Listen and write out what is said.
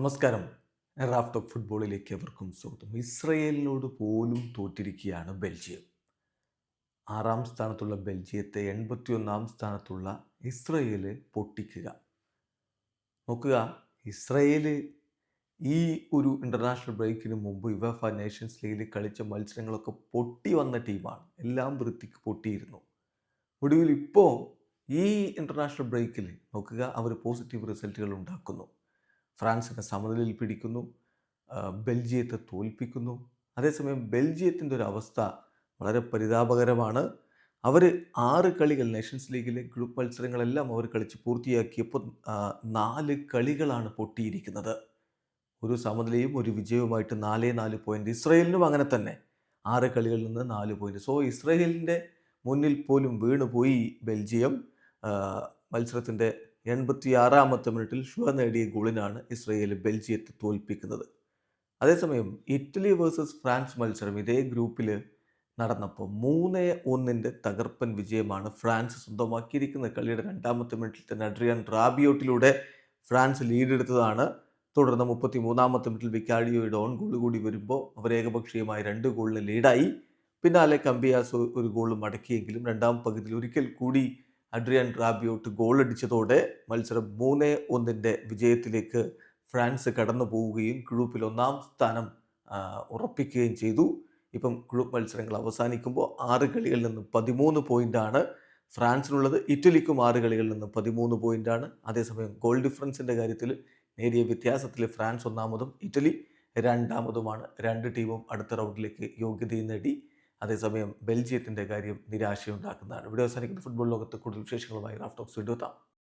നമസ്കാരം. Raft of ഫുട്ബോളിലേക്ക് എവർക്കും സ്വാഗതം. ഇസ്രയേലിനോട് പോലും തോറ്റിരിക്കുകയാണ് ബെൽജിയം. ആറാം സ്ഥാനത്തുള്ള ബെൽജിയത്തെ എൺപത്തിയൊന്നാം സ്ഥാനത്തുള്ള ഇസ്രയേൽ പൊട്ടിക്കുക. നോക്കുക ഇസ്രയേൽ ഈ ഒരു ഇന്റർനാഷണൽ ബ്രേക്കിന് മുമ്പ് യുവഫ നേഷൻസ് ലീഗിൽ കളിച്ച മത്സരങ്ങളൊക്കെ പൊട്ടി വന്ന ടീമാണ്. എല്ലാം വൃത്തിക്ക് പൊട്ടിയിരുന്നു. ഒടുവിൽ ഇപ്പോൾ ഈ ഇന്റർനാഷണൽ ബ്രേക്കിൽ നോക്കുക അവർ പോസിറ്റീവ് റിസൾട്ടുകൾ ഉണ്ടാക്കുന്നു. ഫ്രാൻസിനെ സമനിലയിൽ പിടിക്കുന്നു ബെൽജിയത്തെ തോൽപ്പിക്കുന്നു. അതേസമയം ബെൽജിയത്തിന്റെ ഒരു അവസ്ഥ വളരെ പരിതാപകരമാണ്. അവർ ആറ് കളികൾ നേഷൻസ് ലീഗിലെ ഗ്രൂപ്പ് മത്സരങ്ങളെല്ലാം അവർ കളിച്ച് പൂർത്തിയാക്കിയപ്പോൾ നാല് കളികളാണ് പൊട്ടിയിരിക്കുന്നത്. ഒരു സമനിലയും ഒരു വിജയവുമായിട്ട് നാലേ നാല് പോയിന്റ് ഇസ്രയേലിനും അങ്ങനെ തന്നെ. ആറ് കളികളിൽ നിന്ന് നാല് പോയിന്റ് സോ ഇസ്രയേലിന്റെ മുന്നിൽ പോലും വീണുപോയി ബെൽജിയം. മത്സരത്തിന്റെ എൺപത്തിയാറാമത്തെ മിനിറ്റിൽ ഷുവ നേടിയ ഗോളിനാണ് ഇസ്രയേൽ ബെൽജിയത്തെ തോൽപ്പിക്കുന്നത്. അതേസമയം ഇറ്റലി വേഴ്സസ് ഫ്രാൻസ് മത്സരം ഇതേ ഗ്രൂപ്പിൽ നടന്നപ്പോൾ മൂന്ന് ഒന്നിന്റെ തകർപ്പൻ വിജയമാണ് ഫ്രാൻസ് സ്വന്തമാക്കിയിരിക്കുന്നത് കളിയുടെ രണ്ടാമത്തെ മിനിറ്റിൽ തന്നെ അഡ്രിയാൻ റാബിയോട്ടിലൂടെ ഫ്രാൻസ് ലീഡ് എടുത്തതാണ് തുടർന്ന് മുപ്പത്തി മൂന്നാമത്തെ മിനിറ്റിൽ വിക്കാഡിയോയുടെ ഓൺ ഗോൾ കൂടി വരുമ്പോൾ അവർ ഏകപക്ഷീയമായി രണ്ട് ഗോളിന് ലീഡായി. പിന്നാലെ കമ്പിയാസ് ഒരു ഗോൾ മടക്കിയെങ്കിലും രണ്ടാം പകുതിയിൽ ഒരിക്കൽ കൂടി അഡ്രിയാൻ റാബിയോട്ട് ഗോൾ അടിച്ചതോടെ മത്സരം മൂന്ന് ഒന്നിന്റെ വിജയത്തിലേക്ക് ഫ്രാൻസ് കടന്നു പോവുകയും ഗ്രൂപ്പിൽ ഒന്നാം സ്ഥാനം ഉറപ്പിക്കുകയും ചെയ്തു. ഇപ്പം ഗ്രൂപ്പ് മത്സരങ്ങൾ അവസാനിക്കുമ്പോൾ ആറ് കളികളിൽ നിന്ന് പതിമൂന്ന് പോയിന്റാണ് ഫ്രാൻസിനുള്ളത്. ഇറ്റലിക്കും ആറ് കളികളിൽ നിന്ന് പതിമൂന്ന് പോയിന്റാണ് അതേസമയം ഗോൾ ഡിഫറൻസിന്റെ കാര്യത്തിൽ നേരിയ വ്യത്യാസത്തിൽ ഫ്രാൻസ് ഒന്നാമതും ഇറ്റലി രണ്ടാമതുമാണ്. രണ്ട് ടീമും അടുത്ത റൗണ്ടിലേക്ക് യോഗ്യതയും നേടി. അതേസമയം ബെൽജിയത്തിന്റെ കാര്യം നിരാശയുണ്ടാക്കുന്നതാണ്. ഇവിടെ അവസാനിക്കുന്ന. ഫുട്ബോൾ ലോകത്ത് കൂടുതൽ വിശേഷങ്ങളുമായി റാഫ്റ്റോക്സ് വീണ്ടും എത്താം.